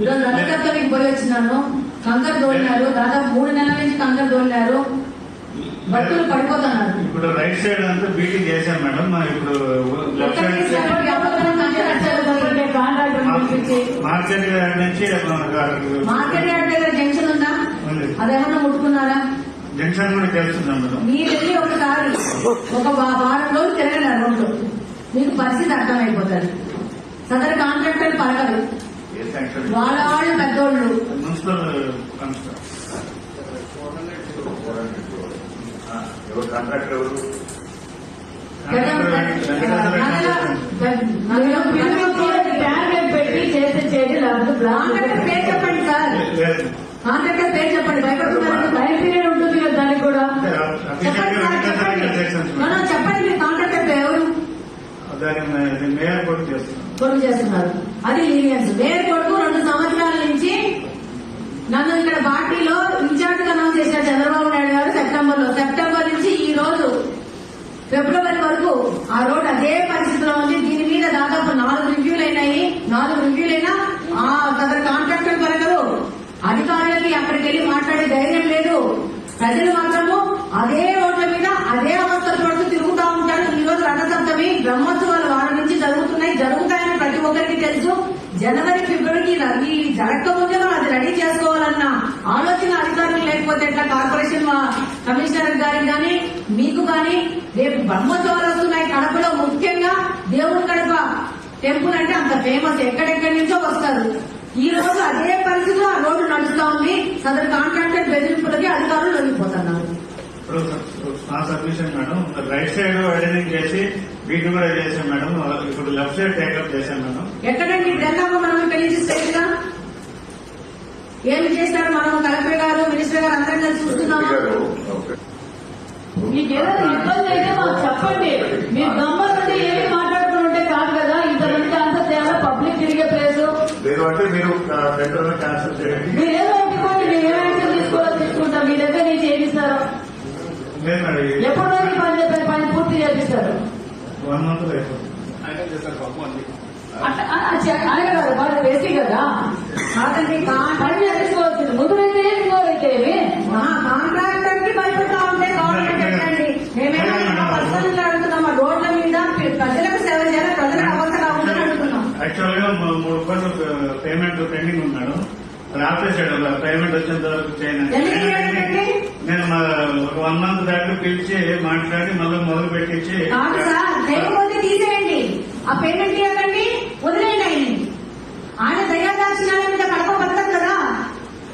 ఈరోజు రథసప్తమికి పోయి వచ్చినాను కంకర్ దోలినారు. దాదాపు మూడు నెలల నుంచి కంకర్ దోలినారు. భక్తులు పడిపోతున్నారు. ఇప్పుడు రైట్ సైడ్ అంతా బీటింగ్ చేశాం మేడం. మా ఇప్పుడు లెఫ్ట్ సైడ్ మార్కెట్ యార్డ్ నుంచి. మార్కెట్ యార్డ్ దగ్గర జంక్షన్ ఉందా? ఉంది. అదేమన్నా ముట్టుకున్నారా? జంక్షన్ కూడా తెలుస్తున్నాం మేడం. మీరు వెళ్ళి ఒకసారి ఒక వారం రోజులు తిరగండి ఆ మీకు పరిస్థితి అర్థమైపోతుంది. సదరు కాంట్రాక్టర్ పలకరు. ఏ శాంక్షన్ వాళ్ళ వాళ్ళు పెద్దోళ్ళు కాంట్రాక్టర్ ఎవరు? పెట్టి చేసి చేసి లేకపోతే బ్లాక్ కాంట్రాక్టర్ పేరు చెప్పండి సార్. పేరు చెప్పండి. భయపడుతున్నారు. పీరియడ్ ఉంటుంది కదా దానికి కూడా చెప్పండి సార్ చెప్పండి మనం చెప్పండి మీరు కాంట్రాక్టర్ పేరు ఎవరు దాన్ని మేయర్ కూడా చేస్తున్నాం కొడుకు చేస్తున్నారు. అది లీనియన్స్. మేయర్ కొడుకు రెండు సంవత్సరాల నుంచి నన్ను ఇక్కడ పార్టీలో ఇన్ఛార్జ్గా అనౌన్స్ చేశారు చంద్రబాబు నాయుడు గారు సెప్టెంబర్లో సెప్టెంబర్ నుంచి ఈ రోజు ఫిబ్రవరి వరకు ఆ రోడ్ అదే పరిస్థితిలో ఉంది. దీని మీద దాదాపు నాలుగు రివ్యూలు అయినాయి. నాలుగు రివ్యూలైనా ఆ సదరు కాంట్రాక్టర్ పలకరు అధికారులకి అక్కడికి వెళ్ళి మాట్లాడే ధైర్యం లేదు. ప్రజలు మాత్రము అదే రోడ్ల మీద అదే అవస్థలు పడుతూ తిరుగుతూ ఉంటారు. ఈ రోజు రథసప్తమి బ్రహ్మోత్సవం జరుగుతాయని ప్రతి ఒక్కరికి తెలుసు. జనవరి ఫిబ్రవరికి రవి జరగకముందే మనం అది రెడీ చేసుకోవాలన్న ఆలోచన అధికారులు లేకపోతే ఎట్లా కార్పొరేషన్ కమిషనర్ గారికి కానీ మీకు కానీ రేపు బ్రహ్మోత్సవాలు వస్తున్నాయి కడపలో ముఖ్యంగా దేవుడి కడప టెంపుల్ అంటే అంత ఫేమస్ ఎక్కడెక్కడి నుంచో వస్తారు. ఈ రోజు అదే పరిస్థితిలో ఆ రోడ్డు నడుస్తా ఉంది. సదరు కాంట్రాక్టర్ బెదిరింపులకి ఇప్పుడు submission madam. Right side widening చేసి బీట్ కూడా చేశాం మేడం. ఇప్పుడు లెఫ్ట్ సైడ్ టేకప్ చేశాం మేడం. ఎక్కడండి? వెళ్దామా మనం గా ఏమి చేశారు మనం? కలెక్టర్ గారు మినిస్టర్ గారు అందరం కలిసి చూస్తున్నామా? ఓకే. మీకు ఏదైనా ఇబ్బంది అయితే మాకు చెప్పండి. మీరు గమ్మనుండి ఏమి మాట్లాడుకుంటే కాదు కదా. ఇంతమంది ఆన్సర్ చేయాలా పబ్లిక్ తిరిగే ప్లేస్. లేదు అంటే మీరు టెండర్ క్యాన్సిల్ చేయండి. ఎప్పటి వరకు పని చెప్పిన పని పూర్తి చేపిస్తారు కాదు వాళ్ళు వేసి కదా. కాంట్రాక్ట్ పని చేపించుకోవాల్సింది. ముందు అయితే ఏమి కాంట్రాక్టర్కి భయపడతా ఉంటే గవర్నమెంట్ ఎక్కడండి మేమేమైనా పర్సనల్ అడుగుతున్నాం రోడ్ల మీద ప్రజలకు సేవ చేయాలి ప్రజలకు అవస్థ కాకుండా అడుగుతున్నాం. యాక్చువల్గా మూడు కోట్లు పేమెంట్ పెండింగ్ ఉన్నాడు ఆపేసాడు పేమెంట్ వచ్చేంత వరకు చేయలేదండి? నేను ఒక వన్ మంత్ దాకా పిలిచి మాట్లాడి మళ్ళీ మొదలు పెట్టించి లేకపోతే తీసేయండి. ఆ పేమెంట్ ఇవ్వకండి వదిలేయండి ఆయన్ని. ఆయన దయాదాక్షిణాల మీద కడప బతకదు కదా.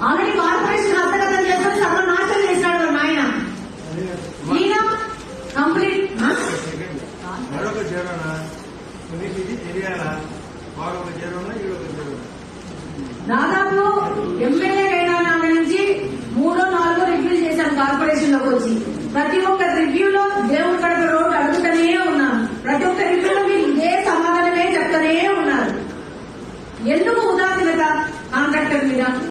ఆల్రెడీ కార్పొరేషన్ హస్తగతం చేసుకుని సర్వనాశనం ఈయన కంప్లీట్ మరొక ఇది తెలియాలా? చేరణ దాదాపు ఎమ్మెల్యే అయినా నుంచి మూడో నాలుగో రివ్యూలు చేశాను కార్పొరేషన్లోకి వచ్చి ప్రతి ఒక్క రివ్యూలో